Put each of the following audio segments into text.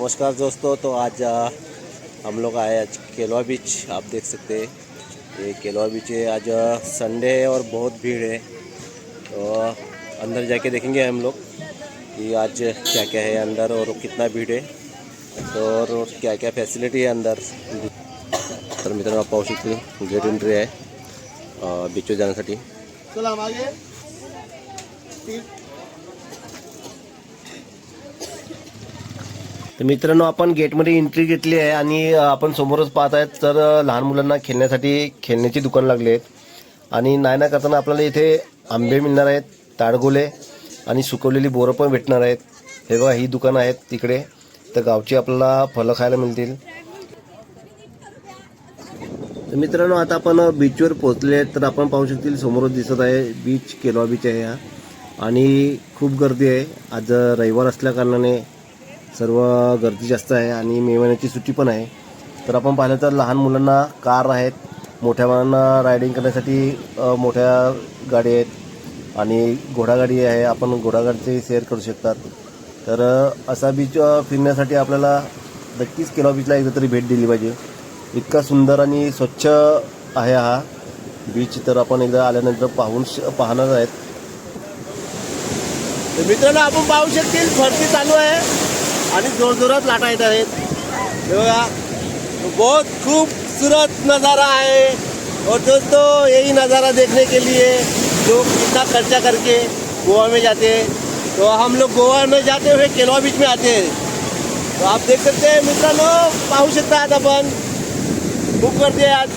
नमस्कार दोस्तों तो आज हम लोग आए आज केलवा बीच, आप देख सकते हैं। ये केलवा बीच है, आज संडे है और बहुत भीड़ है। तो अंदर जाके देखेंगे हम लोग कि आज क्या क्या है अंदर और कितना भीड़ है। तो और क्या क्या फैसिलिटी है अंदर। तर मित्रांनो पाहू शकतो गेट एंट्री आहे बीचवर जाण्यासाठी। तर मित्रांनो आपण गेटमध्ये एंट्री घेतली आहे आणि आपण समोरच पाहत आहेत तर लहान मुलांना खेळण्यासाठी खेळण्याची दुकान लागली आहेत. आणि नायना करताना आपल्याला इथे आंबे मिळणार आहेत ताडगोले आणि सुकवलेली बोरं पण भेटणार आहेत. हे बघा ही दुकानं आहेत तिकडे. तर गावची आपल्याला फळं खायला मिळतील. तर मित्रांनो आता आपण बीचवर पोहोचले आहेत तर आपण पाहू शकतील समोरच दिसत आहे बीच केलवा बीच आहे हा. आणि खूप गर्दी आहे. आज रविवार असल्या कारणाने सर्व गर्दी जास्त आहे आणि मे महिन्याची सुट्टी पण आहे. तर आपण पाहिलं तर लहान मुलांना कार आहेत. मोठ्या मुलांना रायडिंग करण्यासाठी मोठ्या गाडी आहेत आणि घोडागाडी आहे. आपण घोडागाडीचे शेअर करू शकतात. तर असा बीच फिरण्यासाठी आपल्याला नक्कीच केला बीचला एकदा तरी भेट दिली पाहिजे. इतका सुंदर आणि स्वच्छ आहे हा बीच तर आपण एकदा आल्यानंतर पाहून पाहणार आहेत. मित्रांनो आपण पाहू शकतील भरती चालू आहे. आणि जोरजोरात लाटा बहुत खूबसूरत नज़ारा है और दोस्तों, यही नज़ारा देखने के लिए लोग इतना खर्चा करके गोवा में जाते हैं। तो हम लोग गोवा में जाते हुए केलवा बीच में आते हैं। तो आप देख सकते हैं, मित्रांनो, पाहू शकता आज आपण. बुक करते आज.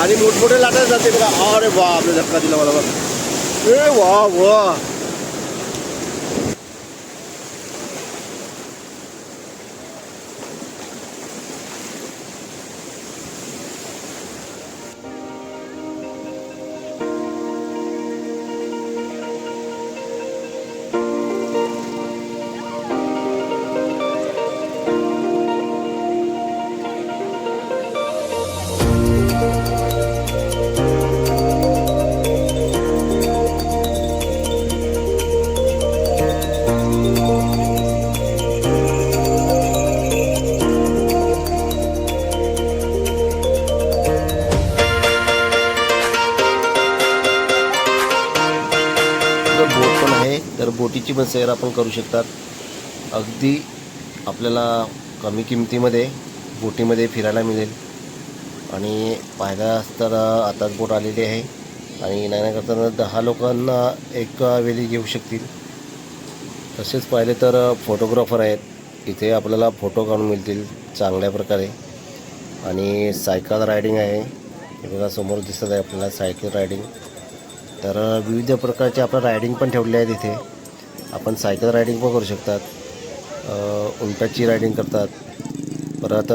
आणि लाटा जाते बघा. अरे वा आपला धक्का दिला मला बघ. ए वा वा तिची पण सैर आपण करू शकतात. अगदी आपल्याला कमी किमतीमध्ये बोटीमध्ये फिरायला मिळेल. आणि पाहिला तर आताच बोट आलेली आहे. आणि नाही नाही करताना दहा लोकांना एक वेळी घेऊ शकतील. तसेच पाहिले तर फोटोग्राफर आहेत. इथे आपल्याला फोटो काढून मिळतील चांगल्या प्रकारे. आणि सायकल रायडिंग आहे. हे बघा समोर दिसत आहे आपल्याला सायकल रायडिंग तर विविध प्रकारचे आपलं रायडिंग पण ठेवले आहेत इथे. आपण सायकल रायडिंग पण करू शकतात. अ, उंटाची रायडिंग करतात. परत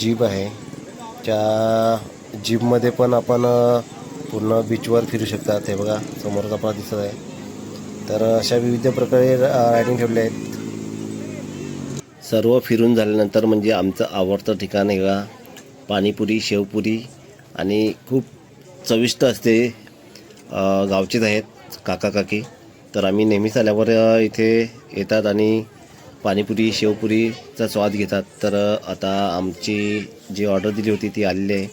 जीप आहे. त्या जीपमध्ये पण आपण पूर्ण बीचवर फिरू शकतात. हे बघा समोरच आपल्याला दिसत आहे. तर अशा विविध प्रकारे रा- रायडिंग ठेवले आहेत. सर्व फिरून झाल्यानंतर म्हणजे आमचं आवडतं ठिकाण आहे का? पाणीपुरी शेवपुरी आणि खूप चविष्ट असते गावचेच आहेत काका काकी तर आम्ही नेहमीच आल्यावर इथे येतात आणि पाणीपुरी शेवपुरीचा स्वाद घेतात. तर आता आमची जी ऑर्डर दिली होती ती आलेली आहे.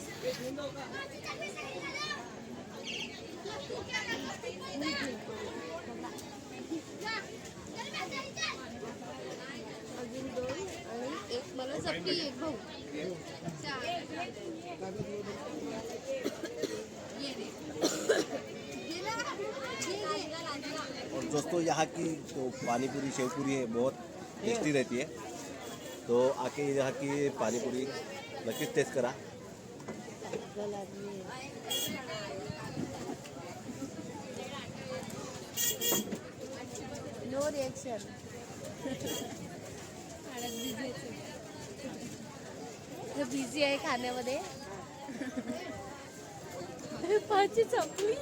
दोस्तों यहाँ की जो पानीपुरी शेवपुरी है बहुत टेस्टी रहती है। तो आके यहाँ की पानीपुरी नक्कीच टेस्ट करा? नो रिएक्शन बिझी आहे खाण्यामध्ये. पाची चपली